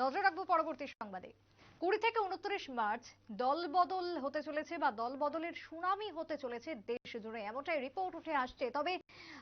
নজর রাখব পরবর্তী সংবাদে। কুড়ি থেকে উনত্রিশ মার্চ দল বদল হতে চলেছে বা দল বদলের সুনামি হতে চলেছে দেশ জুড়ে। এমনটাই রিপোর্ট উঠে আসছে। তবে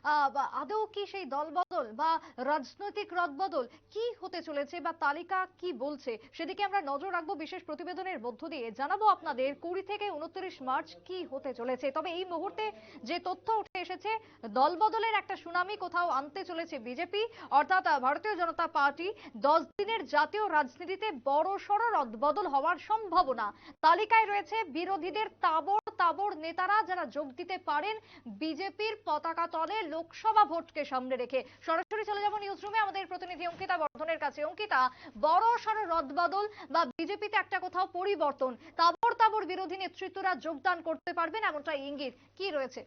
আহ, আদৌ কি সেই দল বদল বা রাজনৈতিক রদবদল কি হতে চলেছে বা তালিকা কি বলছে, সেদিকে আমরা নজর রাখব বিশেষ প্রতিবেদনের মধ্য দিয়ে। জানাব আপনাদের কুড়ি থেকে উনত্রিশ মার্চ কি হতে চলেছে। তবে এই মুহূর্তে যে তথ্য উঠে এসেছে দল বদলের একটা সুনামি কোথাও আনতে চলেছে বিজেপি। অর্থাৎ ভারতীয় জনতা পার্টি দশ দিনের জাতীয় রাজনীতিতে বড় সড় রদবদল হওয়ার সম্ভাবনা। তালিকায় রয়েছে বিরোধীদের তাবড় তাবড় নেতারা যারা যোগ দিতে পারেন, বিজেপির পতাকা তলে লোকসভা ভোটকে সামনে রেখে। সরাসরি চলে যাব নিউজ রুমে আমাদের প্রতিনিধি অঙ্কিতা বর্ধনের কাছে। অঙ্কিতা, বড় সড় রদবদল বা বিজেপিতে একটা কোথাও পরিবর্তন তাবড় তাবড় বিরোধী নেতৃত্বরা যোগদান করতে পারবেন এমনটা ইঙ্গিত কি রয়েছে?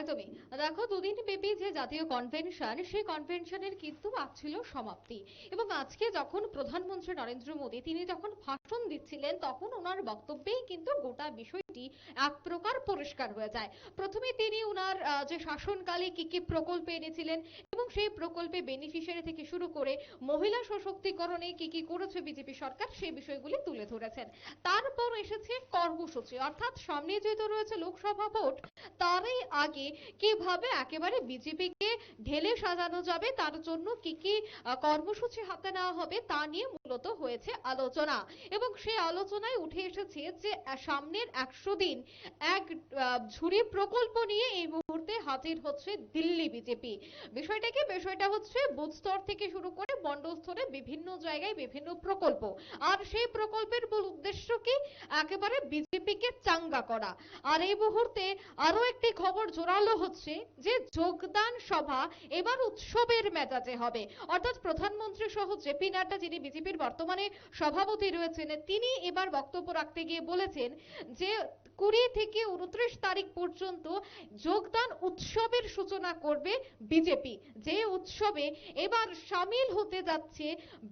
একদমই। দেখো, দুদিন ব্যাপী যে জাতীয় কনভেনশন সেই কনভেনশনের কিন্তু আজ ছিল সমাপ্তি। এবং আজকে যখন প্রধানমন্ত্রী নরেন্দ্র মোদী, তিনি যখন ভাষণ দিচ্ছিলেন, তখন ওনার বক্তব্যেই কিন্তু গোটা বিষয়টি এক প্রকার পরিষ্কার হয়ে যায়। প্রথমে তিনি ওনার যে শাসনকালে কি কি প্রকল্প এনেছিলেন এবং সেই প্রকল্পে বেনিফিশিয়ারি থেকে শুরু করে মহিলা সশক্তিকরণে কি কি করেছে বিজেপি সরকার সেই বিষয়গুলি তুলে ধরেছেন। তারপর এসেছে কর্মসূচি। অর্থাৎ সামনে যেহেতু রয়েছে লোকসভা ভোট, তারই আগে কীভাবে একেবারে বিজেপিকে ঢেলে সাজানো যাবে, তার জন্য কি কি কর্মসূচি হাতে নেওয়া হবে, তা নিয়ে মূলত হয়েছে আলোচনা। এবং সেই আলোচনায় উঠে এসেছে যে সামনের একশো দিন এক ঝুড়ি প্রকল্প নিয়ে এই মুহূর্তে হাজির হচ্ছে দিল্লি বিজেপি। বিষয়টা কি? বিষয়টা হচ্ছে বুথ স্তর থেকে শুরু করে মন্ডল স্তরে বিভিন্ন জায়গায় বিভিন্ন প্রকল্প। আর সেই প্রকল্পের মূল উদ্দেশ্য কি? একেবারে বিজেপিকে চাঙ্গা করা। আর এই মুহূর্তে আরও একটি খবর জোরালো হচ্ছে যে যোগদান সভা এবার উৎসবের মেজাজে হবে। অর্থাৎ প্রধানমন্ত্রী সহ জেপি নাড্ডা, যিনি বিজেপির বর্তমানে সভাপতি রয়েছেন, তিনি এবার বক্তব্য রাখতে গিয়ে বলেছেন যে কুড়ি থেকে উনত্রিশ তারিখ পর্যন্ত যোগদান উৎসবের সূচনা করবে বিজেপি। যে উৎসবে এবার সামিল হতে যাচ্ছে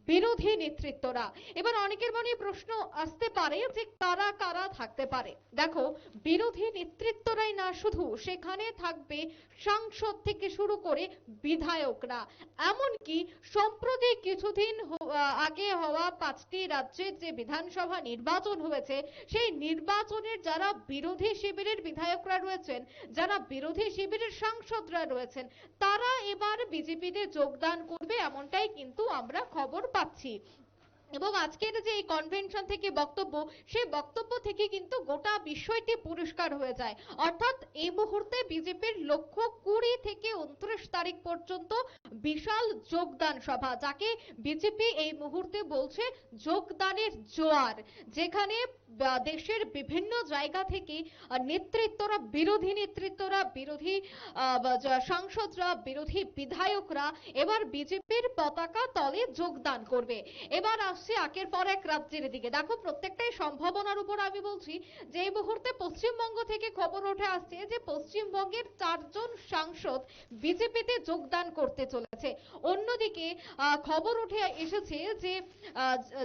বিরোধী নেতৃত্বরা। এবার অনেকের মনে প্রশ্ন আসতে পারে যে কারা কারা থাকতে পারে। দেখো, বিরোধী নেতৃত্বরাই না শুধু, সেখানে থাকবে সাংসদ থেকে শুরু করে বিধায়করা। এমনকি সম্প্রতি কিছুদিন আগে হওয়া পাঁচটি রাজ্যের যে বিধানসভা নির্বাচন হয়েছে, সেই নির্বাচনের যারা বিরোধী শিবিরের বিধায়করা রয়েছেন, যারা বিরোধী শিবিরের সাংসদরা রয়েছেন, তারা এবার বিজেপিতে যোগদান করবে এমনটাই কিন্তু আমরা খবর পাচ্ছি। এবং আজকের যে এই কনভেনশন থেকে বক্তব্য, সেই বক্তব্য থেকে কিন্তু গোটা বিষয়টি পরিষ্কার হয়ে যায়। অর্থাৎ এই মুহূর্তে বিজেপির লক্ষ্য কুড়ি থেকে উনত্রিশ তারিখ পর্যন্ত বিশাল যোগদান সভা, যাকে বিজেপি এই মুহূর্তে বলছে যোগদানের জোয়ার, যেখানে দেশের বিভিন্ন জায়গা থেকে নেতৃত্বরা, বিরোধী নেতৃত্বরা, বিরোধী সাংসদরা, বিরোধী বিধায়করা এবার বিজেপির পতাকা তলে যোগদান করবে। এবার আসছে একের পর এক রাজ্যের দিকে। দেখো, প্রত্যেকটাই সম্ভাবনার উপর আমি বলছি যে এই মুহূর্তে পশ্চিমবঙ্গ থেকে খবর উঠে আসছে যে পশ্চিমবঙ্গের চারজন সাংসদ বিজেপিতে যোগদান করতে চলেছে। অন্যদিকে খবর উঠে এসেছে যে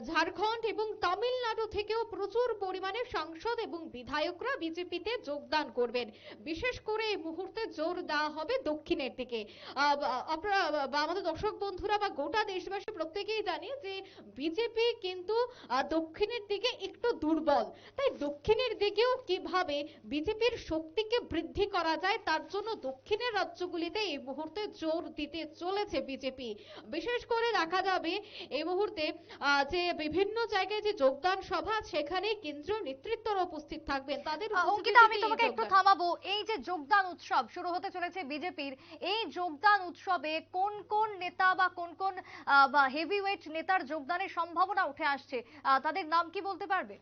ঝাড়খণ্ড এবং তামিলনাড়ু থেকেও প্রচুর পরিমাণে সাংসদ এবং বিধায়করা বিজেপিতে যোগদান করবেন। বিশেষ করে এই মুহূর্তে জোর দেওয়া হবে দক্ষিণের দিকে। আমাদের দর্শক বন্ধুরা বা গোটা দেশবাসী প্রত্যেকেই জানে যে বিজেপি কিন্তু দক্ষিণের দিকে একটু দুর্বল। তাই দক্ষিণের দিকেও কীভাবে বিজেপির শক্তিকে বৃদ্ধি করা যায় তার জন্য দক্ষিণের রাজ্যগুলিতে এই মুহূর্তে জোর দিতে চলেছে বিজেপি বিশেষ করে দেখা যাবে এই মুহূর্তে যে বিভিন্ন জায়গায় যে যোগদান সভা সেখানে কেন্দ্রীয় নেতৃত্বরা উপস্থিত থাকবেন। তাদের অঙ্কিতা আমি তোমাকে একটু থামাবো। এই যে যোগদান উৎসব শুরু হতে চলেছে বিজেপির এই যোগদান উৎসবে কোন কোন নেতা বা কোন কোন হেভিওয়েট নেতার যোগদানের সম্ভাবনা উঠে আসছে। তাদের নাম কি বলতে পারবে?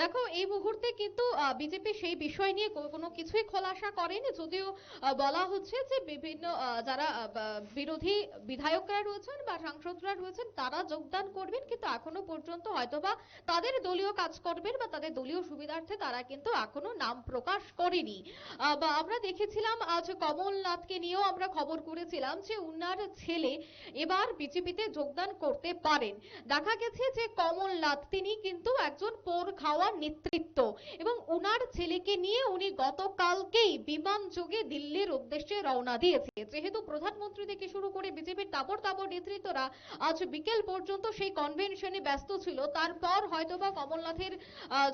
দেখো, এই মুহূর্তে কিন্তু বিজেপি সেই বিষয় নিয়ে কোনো কিছুই খোলাসা করেনি। যদিও বলা হচ্ছে যে বিভিন্ন যারা বিরোধী বিধায়করা রয়েছেন বা সাংসদরা রয়েছেন, তারা যোগদান করবেন, কিন্তু এখনও পর্যন্ত হয়তোবা তাদের দলীয় কাজ করবেন বা তাদের দলীয় সুবিধার্থে তারা কিন্তু এখনও নাম প্রকাশ করেনি। বা, আমরা দেখেছিলাম, আজ কমলনাথকে নিয়েও আমরা খবর করেছিলাম যে উনার ছেলে এবার বিজেপিতে যোগদান করতে পারেন। দেখা গেছে যে কমলনাথ, তিনি কিন্তু একজন পোর খাওয়া যাওয়া নেতৃত্ব এবং ওনার ছেলেকে নিয়ে উনি গতকালকেই বিমান যোগে দিল্লির উদ্দেশ্যে রওনা দিয়েছে যেহেতু প্রধানমন্ত্রী থেকে শুরু করে বিজেপির তাবর তাবর নেতৃত্বরা আজ বিকেল পর্যন্ত সেই কনভেনশনে ব্যস্ত ছিল, তারপর হয়তোবা কমলনাথের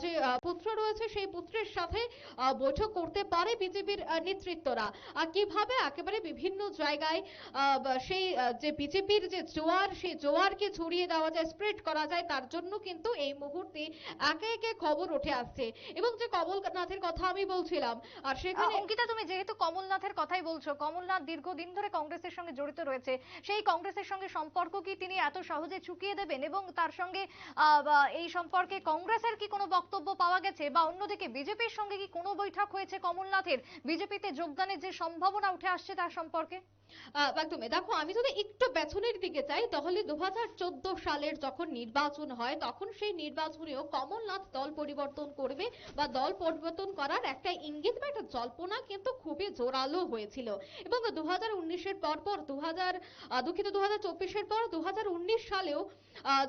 যে পুত্র রয়েছে সেই পুত্রের সাথে বৈঠক করতে পারে বিজেপির নেতৃত্বরা। কীভাবে একেবারে বিভিন্ন জায়গায় সেই যে বিজেপির যে জোয়ার, সেই জোয়ারকে ছড়িয়ে দেওয়া যায়, স্প্রেড করা যায়, তার জন্য কিন্তু এই মুহূর্তে একে একে খবর উঠে আসছে। এবং যে কমলনাথের কথা আমি বলছিলাম, আর সেখানে অঙ্কিতা, তুমি যেহেতু কমলনাথের কথাই বলছো, কমলনাথ দীর্ঘদিন ধরে কংগ্রেসের সঙ্গে জড়িত রয়েছে, সেই কংগ্রেসের সঙ্গে সম্পর্ক কি তিনি এত সহজে চুকিয়ে দেবেন? এবং তার সঙ্গে এই সম্পর্কে কংগ্রেসের কি কোনো বক্তব্য পাওয়া গেছে? বা অন্যদিকে বিজেপির সঙ্গে কি কোনো বৈঠক হয়েছে কমলনাথের? বিজেপিতে যোগদানের যে সম্ভাবনা উঠে আসছে তার সম্পর্কে? একদমই। দেখো, আমি যদি একটু পেছনের দিকে যাই, তাহলে দু সালের যখন নির্বাচন হয়, তখন সেই নির্বাচনেও কমলনাথ দল পরিবর্তন করবে বা দল পরিবর্তন করার একটা ইঙ্গিত বা একটা জল্পনা কিন্তু খুবই জোরালো হয়েছিল। এবং দু হাজার পর পর দু দুঃখিত দু হাজার পর দু হাজার উনিশ সালেও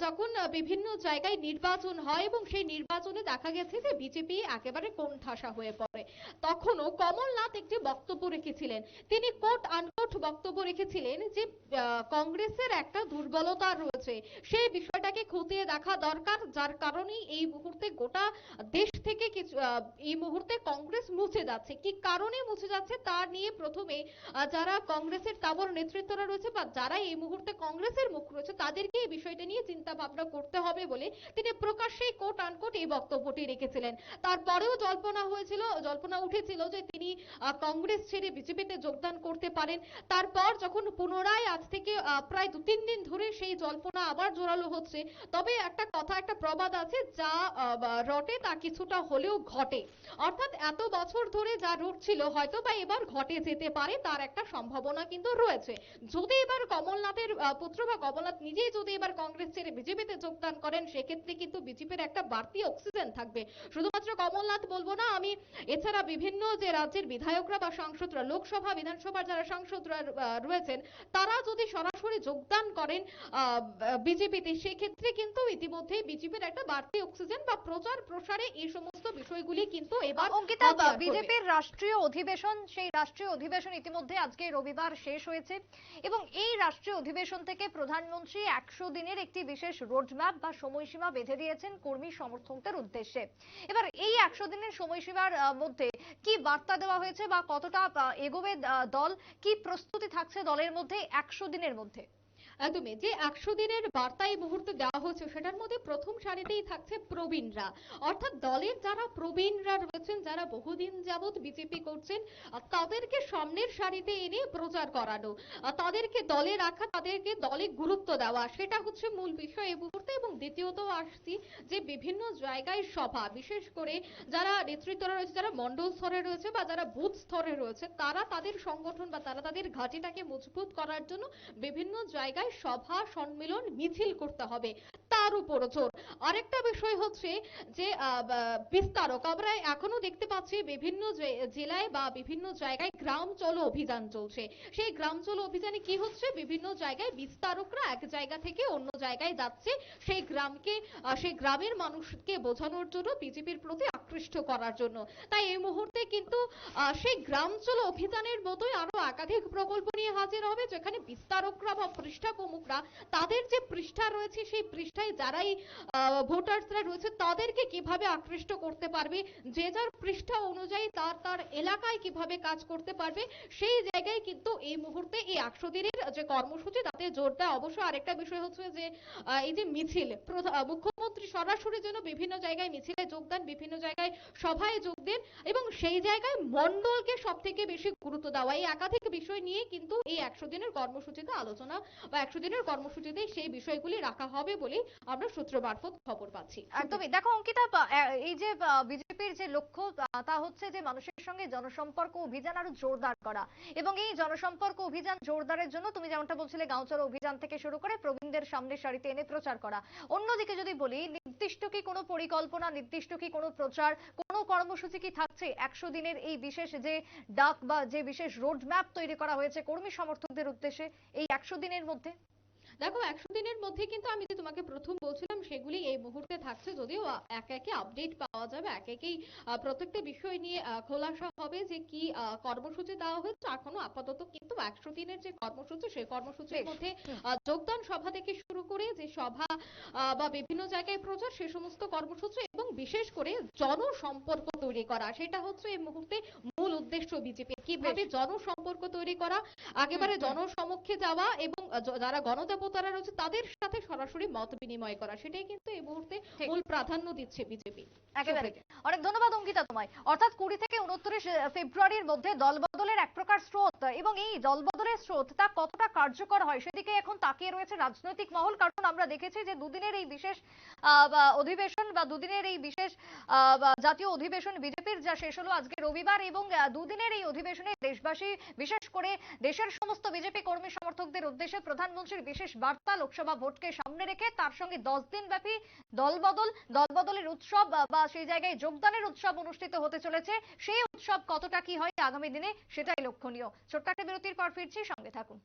যখন বিভিন্ন জায়গায় নির্বাচন হয় এবং সেই নির্বাচনে দেখা গেছে যে বিজেপি একেবারে কোণঠাসা হয়ে পড়ে। তখনও কমলনাথ একটি বক্তব্য রেখেছিলেন। তিনি কোট আনকোট বক্তব্য রেখেছিলেন যে কংগ্রেসের একটা দুর্বলতা রয়েছে। সেই বিষয়টাকে খতিয়ে দেখা দরকার, যার কারণেই এই মুহূর্তে গোটা দেশ থেকে কিছু এই মুহূর্তে কংগ্রেস মুছে যাচ্ছে। কি কারণে মুছে যাচ্ছে তা নিয়ে প্রথমে যারা কংগ্রেসের তাবর নেতৃত্বরা রয়েছে বা যারা এই মুহূর্তে কংগ্রেসের মুখ রয়েছে, তাদেরকে এই বিষয়টা নিয়ে চিন্তা ভাবনা করতে হবে বলে তিনি প্রকাশ্যেই কোট আনকোট এই বক্তব্যটি রেখেছিলেন। তারপরেও জল্পনা হয়েছিল, জল্পনা উঠেছিল যে তিনি কংগ্রেস ছেড়ে বিজেপিতে যোগদান করতে পারেন। তারপর যখন পুনরায় আজ থেকে প্রায় দু তিন দিন ধরে সেই জল্পনা আবার জোরালো হচ্ছে, তবে একটা কথা, একটা প্রবাদ আছে যা রটে তা কিছুটা হলেও ঘটে। অর্থাৎ এত বছর ধরে যা রটছিল হয়তো বা এবার ঘটে যেতে পারে, তার একটা সম্ভাবনা কিন্তু রয়েছে। যদি এবার কমলনাথের পুত্র বা কমলনাথ নিজেই যদি এবার কংগ্রেস ছেড়ে বিজেপিতে যোগদান করেন, সেক্ষেত্রে কিন্তু বিজেপির একটা বাড়তি অক্সিজেন থাকবে। শুধুমাত্র কমলনাথ বলব না, আমি এছাড়া বিভিন্ন যে রাজ্যের বিধায়করা বা সাংসদরা, লোকসভা, বিধানসভার যারা সাংসদরা রয়েছেন, তারা যদি সরাসরি যোগদান করেন বিজেপিতে, সেক্ষেত্রে কিন্তু ইতিমধ্যেই বিজেপির একটা বাড়তি অক্সিজেন বা প্রচার প্রসারে এই সমস্ত বিষয়গুলি কিন্তু এবার অঙ্কিতা বিজেপির রাষ্ট্রীয় অধিবেশন সেই রাষ্ট্রীয় অধিবেশন ইতিমধ্যে আজকে রবিবার শেষ হয়েছে। এবং এই রাষ্ট্রীয় অধিবেশন থেকে প্রধানমন্ত্রী একশো দিনের একটি বিশেষ রোডম্যাপ বা সময়সীমা বেঁধে দিয়েছেন কর্মী সমর্থকদের উদ্দেশ্যে। এবার এই একশো দিনের সময়সীমার মধ্যে কি বার্তা দেওয়া হয়েছে বা কতটা এগোবে দল? কি প্রস্তুতি থাকছে দলের মধ্যে একশো দিনের মধ্যে? একদমই। যে একশো দিনের বার্তা এই মুহূর্তে দেওয়া হচ্ছে সেটার মধ্যে প্রথম সারিতেই থাকছে প্রবীণরা। অর্থাৎ দলের যারা প্রবীণরা রয়েছেন, যারা বহুদিন যাবৎ বিজেপি করছেন তাদেরকে সামনের সারিতে এনে প্রচার করানো তাদেরকে দলে রাখা, তাদেরকে দলে গুরুত্ব দেওয়া, সেটা হচ্ছে মূল বিষয় এই মুহূর্তে। এবং দ্বিতীয়ত আসছি যে বিভিন্ন জায়গায় সভা, বিশেষ করে যারা নেতৃত্বরা রয়েছে, যারা মন্ডল স্তরে রয়েছে বা যারা বুথ স্তরে রয়েছে, তারা তাদের সংগঠন বা তারা তাদের ঘাঁটিটাকে মজবুত করার জন্য বিভিন্ন জায়গায় সভা সম্মেলন মিছিল করতে হবে। তার উপর জোর। আরেকটা বিষয় হচ্ছে যে বিস্তারক। আমরা এখনও দেখতে পাচ্ছি বিভিন্ন জেলায় বা বিভিন্ন জায়গায় গ্রাম চলো অভিযান চলছে। সেই গ্রাম চলো অভিযানে কি হচ্ছে? বিভিন্ন জায়গায় বিস্তারকরা এক জায়গা থেকে অন্য জায়গায় যাচ্ছে। সেই গ্রামকে সেই গ্রামের মানুষকে বোঝানোর জন্য বিজেপির প্রতি আকৃষ্ট করার জন্য। তাই এই মুহূর্তে কিন্তু সেই গ্রাম চলো অভিযানের মতোই আরও একাধিক প্রকল্প নিয়ে হাজির হবে, যেখানে বিস্তারকরা বা পৃষ্ঠা প্রমুখরা তাদের যে পৃষ্ঠা রয়েছে, সেই পৃষ্ঠায় যারাই ভোটার্সরা রয়েছে, তাদেরকে কীভাবে আকৃষ্ট করতে পারবে? যে যার পৃষ্ঠা অনুযায়ী তার তার এলাকায় কীভাবে কাজ করতে পারবে? সেই জায়গায় কিন্তু এই মুহূর্তে এই একশো দিনের যে কর্মসূচি, তাতে জোর দেয় অবশ্য আরেকটা বিষয় হচ্ছে যে এই যে মিছিল মুখ্যমন্ত্রী সরাসরি যেন বিভিন্ন জায়গায় মিছিলে যোগদান, বিভিন্ন জায়গায় সভায় যোগ দেন এবং সেই জায়গায় মন্ডলকে সব থেকে বেশি গুরুত্ব দেওয়া। এই একাধিক বিষয় নিয়ে কিন্তু এই একশো দিনের কর্মসূচিতে আলোচনা বা একশো দিনের কর্মসূচিতে সেই বিষয়গুলি রাখা হবে বলেই আমরা সূত্র মারফত খবর পাচ্ছি। একদমই। দেখো, অঙ্কিতা এই যে বিজেপির যে লক্ষ্য তা হচ্ছে যে মানুষের সঙ্গে জনসম্পর্ক অভিযান আরও জোরদার করা। এবং এই জনসম্পর্ক অভিযান জোরদারের জন্য তুমি যেমনটা বলছিলে গাঁওচলো অভিযান থেকে শুরু করে প্রবীণদের সামনের সারিতে এনে প্রচার করা। অন্যদিকে যদি বলি, নির্দিষ্ট কি কোনো পরিকল্পনা, নির্দিষ্ট কি কোনো প্রচার, কোনো কর্মসূচি কি থাকছে একশো দিনের এই বিশেষ যে ডাক বা যে বিশেষ রোড ম্যাপ তৈরি করা হয়েছে কর্মী সমর্থকদের উদ্দেশ্যে এই একশো দিনের মধ্যে। দেখো একশো দিনের মধ্যে কিন্তু আমি যে তোমাকে প্রথম বলছিলাম সেগুলি এই মুহূর্তে থাকছে। যদিও এক একে আপডেট পাওয়া যাবে এক একেই প্রত্যেকটা বিষয় নিয়ে খোলাসা হবে যে কি কর্মসূচি দেওয়া হয়েছে এখনও আপাতত কিন্তু একশো দিনের যে কর্মসূচি সেই কর্মসূচির মধ্যে যোগদান সভা থেকে শুরু করে যে সভা বা বিভিন্ন জায়গায় প্রচার সে সমস্ত কর্মসূচি এবং বিশেষ করে জনসম্পর্ক তৈরি করা সেটা হচ্ছে এই মুহূর্তে মূল উদ্দেশ্য বিজেপি কীভাবে জনসম্পর্ক তৈরি করা একেবারে। জনসমক্ষে যাওয়া এবং যারা গণদেবতারা রয়েছে তাদের সাথে সরাসরি মত বিনিময় করা সেটাই কিন্তু এই মুহূর্তে মূল প্রাধান্য দিচ্ছে বিজেপি। একেবারে। অনেক ধন্যবাদ অঙ্কিতা তোমায়। অর্থাৎ কুড়ি থেকে উনত্রিশ ফেব্রুয়ারির মধ্যে দলবদলের এক প্রকার স্রোত এবং এই দলবদলের স্রোত তা কতটা কার্যকর হয় সেদিকে এখন তাকিয়ে রয়েছে রাজনৈতিক মহল কারণ আমরা দেখেছি যে দুদিনের এই বিশেষ আহ, অধিবেশন বা দুদিনের এই বিশেষ আহ, জাতীয় অধিবেশন বিজেপির যা শেষ হলো আজকে রবিবার এবং দুদিনের এই অধিবেশনে দেশবাসী, বিশেষ করে দেশের সমস্ত বিজেপি কর্মী সমর্থকদের উদ্দেশ্যে প্রধানমন্ত্রীর বিশেষ বার্তা লোকসভা ভোটকে সামনে রেখে তার সঙ্গে দশ দিন ব্যাপী দলবদল, দলবদলের উৎসব বা সেই জায়গায় যোগদানের উৎসব অনুষ্ঠিত হতে চলেছে। সেই উৎসব কতটা কি হয় আগামী দিনে সেটাই লক্ষণীয়। ছোট্ট একটা বিরতির পর ফিরছি, সঙ্গে থাকুন।